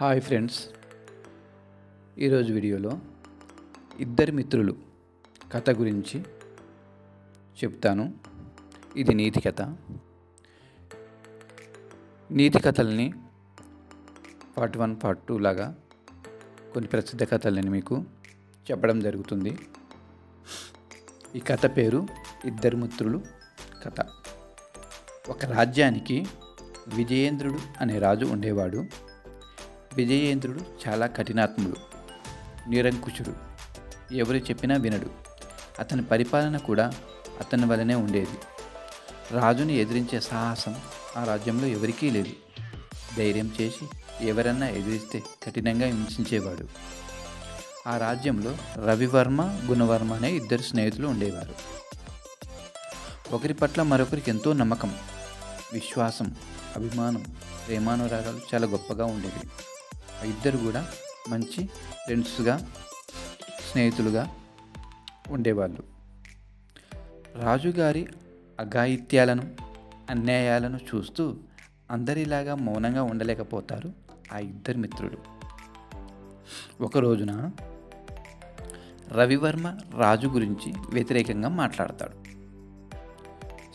Hi friends. ఈరోజు వీడియోలో ఇద్దరు మిత్రులు కథ గురించి చెప్తాను. ఇది నీతి కథ. నీతి కథల్ని పార్ట్ వన్ పార్ట్ టూ లాగా కొన్ని ప్రసిద్ధ కథలని మీకు చెప్పడం జరుగుతుంది. ఈ కథ పేరు ఇద్దరు మిత్రులు కథ. ఒక రాజ్యానికి విజయేంద్రుడు అనే రాజు ఉండేవాడు. విజయేంద్రుడు చాలా కఠినాత్ముడు నిరంకుశుడు. ఎవరు చెప్పినా వినడు. అతని పరిపాలన కూడా అతని వలనే ఉండేది. రాజుని ఎదిరించే సాహసం ఆ రాజ్యంలో ఎవరికీ లేదు. ధైర్యం చేసి ఎవరన్నా ఎదిరిస్తే కఠినంగా హింసించేవాడు. ఆ రాజ్యంలో రవివర్మ గుణవర్మ అనే ఇద్దరు స్నేహితులు ఉండేవారు. ఒకరి పట్ల మరొకరికి ఎంతో నమ్మకం విశ్వాసం అభిమానం ప్రేమానురాగాలు చాలా గొప్పగా ఉండేవి. ఇద్దరు కూడా మంచి ఫ్రెండ్స్గా స్నేహితులుగా ఉండేవాళ్ళు. రాజుగారి అఘాయిత్యాలను అన్యాయాలను చూస్తూ అందరిలాగా మౌనంగా ఉండలేకపోతారు ఆ ఇద్దరు మిత్రులు. ఒక రోజున రవివర్మ రాజు గురించి వ్యతిరేకంగా మాట్లాడతాడు.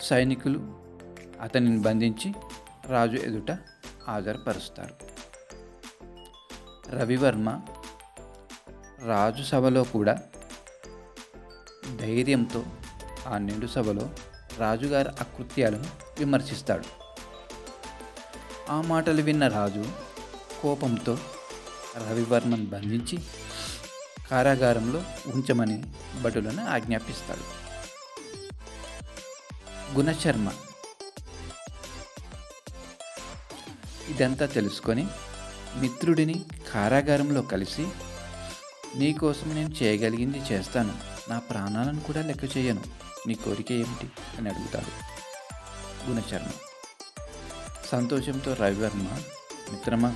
సైనికులు అతనిని బంధించి రాజు ఎదుట హాజరుపరుస్తారు. రవివర్మ రాజు సభలో కూడా ధైర్యంతో ఆ నిండు సభలో రాజుగారి అకృత్యాలను విమర్శిస్తాడు. ఆ మాటలు విన్న రాజు కోపంతో రవివర్మను బంధించి కారాగారంలో ఉంచమని భటులను ఆజ్ఞాపిస్తాడు. గుణశర్మ ఇదంతా తెలుసుకొని మిత్రుడిని కారాగారంలో కలిసి నీకోసం నేను చేయగలిగింది చేస్తాను. నా ప్రాణాలను కూడా లెక్క చేయను. నీ కోరిక ఏమిటి? అని అడుగుతాడు గుణశర్మ. సంతోషంతో రవివర్మ మిత్రమా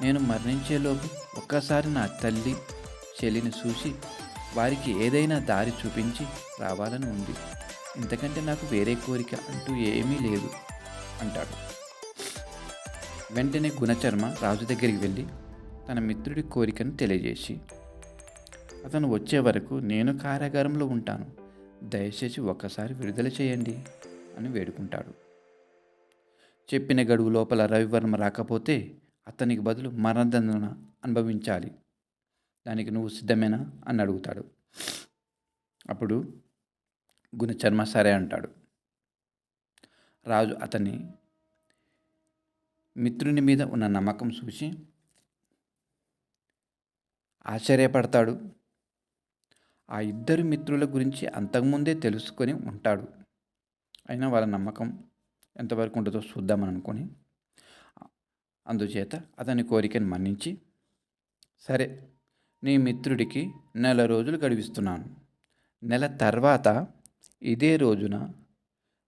నేను మరణించేలోపు ఒక్కసారి నా తల్లి చెల్లిని చూసి వారికి ఏదైనా దారి చూపించి రావాలని ఉంది. ఇంతకంటే నాకు వేరే కోరిక అంటూ ఏమీ లేదు అంటాడు. వెంటనే గుణచర్మ రాజు దగ్గరికి వెళ్ళి తన మిత్రుడి కోరికను తెలియజేసి అతను వచ్చే వరకు నేను కారాగారంలో ఉంటాను. దయచేసి ఒక్కసారి విడుదల చేయండి అని వేడుకుంటాడు. చెప్పిన గడువు లోపల రవివర్మ రాకపోతే అతనికి బదులు మరణదండన అనుభవించాలి. దానికి నువ్వు సిద్ధమేనా? అని అడుగుతాడు. అప్పుడు గుణచర్మ సరే అంటాడు. రాజు అతన్ని మిత్రుని మీద ఉన్న నమ్మకం చూసి ఆశ్చర్యపడతాడు. ఆ ఇద్దరు మిత్రుల గురించి అంతకుముందే తెలుసుకొని ఉంటాడు. అయినా వాళ్ళ నమ్మకం ఎంతవరకు ఉంటుందో చూద్దామని అనుకొని అందుచేత అతని కోరికను మన్నించి సరే నీ మిత్రుడికి నెల రోజులు గడివిస్తున్నాను నెల తర్వాత ఇదే రోజున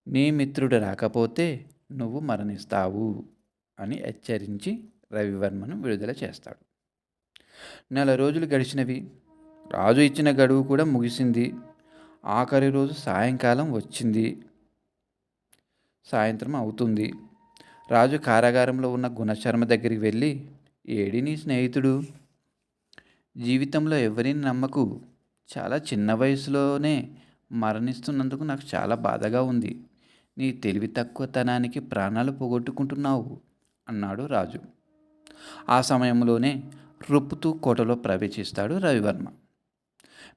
నీ మిత్రుడు రాకపోతే నువ్వు మరణిస్తావు. అని హెచ్చరించి రవివర్మను విడుదల చేస్తాడు. నెల రోజులు గడిచినవి. రాజు ఇచ్చిన గడువు కూడా ముగిసింది. ఆఖరి రోజు సాయంకాలం వచ్చింది. సాయంత్రం అవుతుంది. రాజు కారాగారంలో ఉన్న గుణశర్మ దగ్గరికి వెళ్ళి ఏడి నీ స్నేహితుడు? జీవితంలో ఎవరిని నమ్మకు? చాలా చిన్న వయసులోనే మరణిస్తున్నందుకు నాకు చాలా బాధగా ఉంది. నీ తెలివి తక్కువతనానికి ప్రాణాలు పోగొట్టుకుంటున్నావు. అన్నాడు రాజు. ఆ సమయంలోనే రొప్పుతూ కోటలో ప్రవేశిస్తాడు రవివర్మ.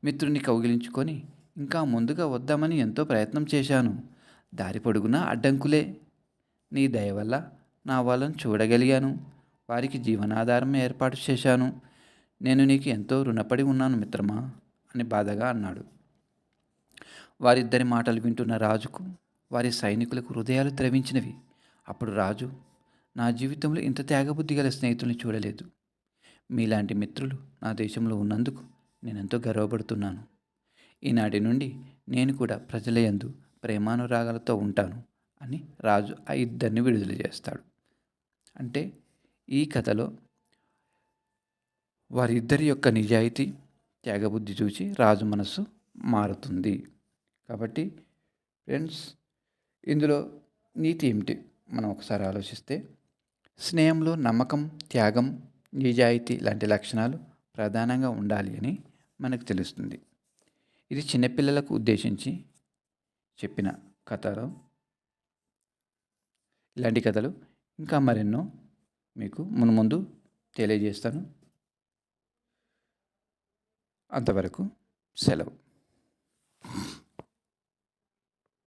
మిత్రుని కౌగిలించుకొని ఇంకా ముందుగా వద్దామని ఎంతో ప్రయత్నం చేశాను. దారి పొడుగునా అడ్డంకులే. నీ దయ వల్ల నా వాళ్ళను చూడగలిగాను. వారికి జీవనాధారం ఏర్పాటు చేశాను. నేను నీకు ఎంతో రుణపడి ఉన్నాను మిత్రమా అని బాధగా అన్నాడు. వారిద్దరి మాటలు వింటున్న రాజుకు వారి సైనికులకు హృదయాలు ద్రవించినవి అప్పుడు రాజు నా జీవితంలో ఇంత త్యాగబుద్ధి గల స్నేహితుల్ని చూడలేదు. మీలాంటి మిత్రులు నా దేశంలో ఉన్నందుకు నేనెంతో గర్వపడుతున్నాను. ఈనాటి నుండి నేను కూడా ప్రజల యందు ప్రేమానురాగాలతో ఉంటాను అని రాజు ఆ ఇద్దరిని విడుదల చేస్తాడు. అంటే ఈ కథలో వారిద్దరి యొక్క నిజాయితీ త్యాగబుద్ధి చూసి రాజు మనస్సు మారుతుంది. కాబట్టి ఫ్రెండ్స్ ఇందులో నీతి ఏమిటి? మనం ఒకసారి ఆలోచిస్తే స్నేహంలో నమ్మకం త్యాగం నిజాయితీ లాంటి లక్షణాలు ప్రధానంగా ఉండాలి అని మనకు తెలుస్తుంది. ఇది చిన్నపిల్లలకు ఉద్దేశించి చెప్పిన కథలు. ఇలాంటి కథలు ఇంకా మరెన్నో మీకు మునుముందు తెలియజేస్తాను. అంతవరకు సెలవు.